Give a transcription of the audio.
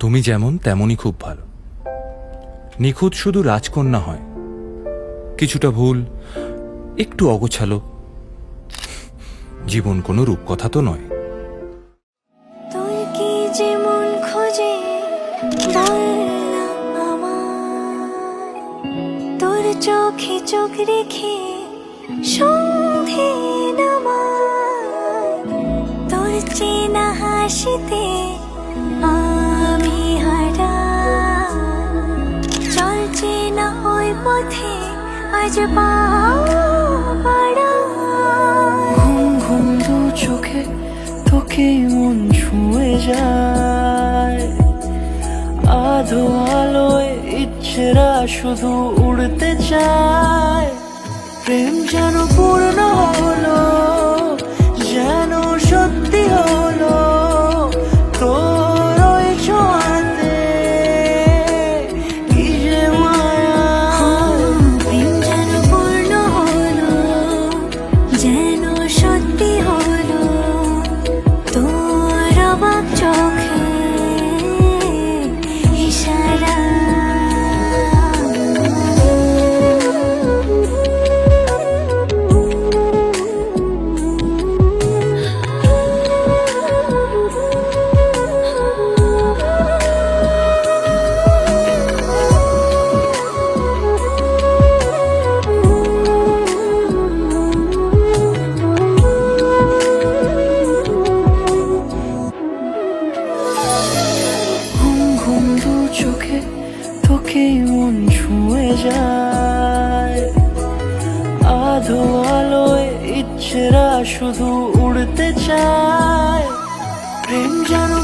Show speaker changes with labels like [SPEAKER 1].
[SPEAKER 1] তুমি যেমন, তেমনই খুব ভালো। নিখুঁত শুধু রাজকন্যা হয়। কিছুটা ভুল, একটু অগোছালো। জীবন কোনো রূপকথা তো নয়।
[SPEAKER 2] চোখে চোখ রেখে সন্ধে নামার তোর চেনা হাসিতে আমি
[SPEAKER 3] চোখে ছুঁয়ে যায়। আধো আলোয় শুধু উড়তে চায়। প্রেম যেন পূর্ণ
[SPEAKER 2] চোখে
[SPEAKER 3] তোকে মন ছুঁয়ে যায়। আধো আলোয় ইচ্ছেরা শুধু উড়তে চায়। প্রেম হলো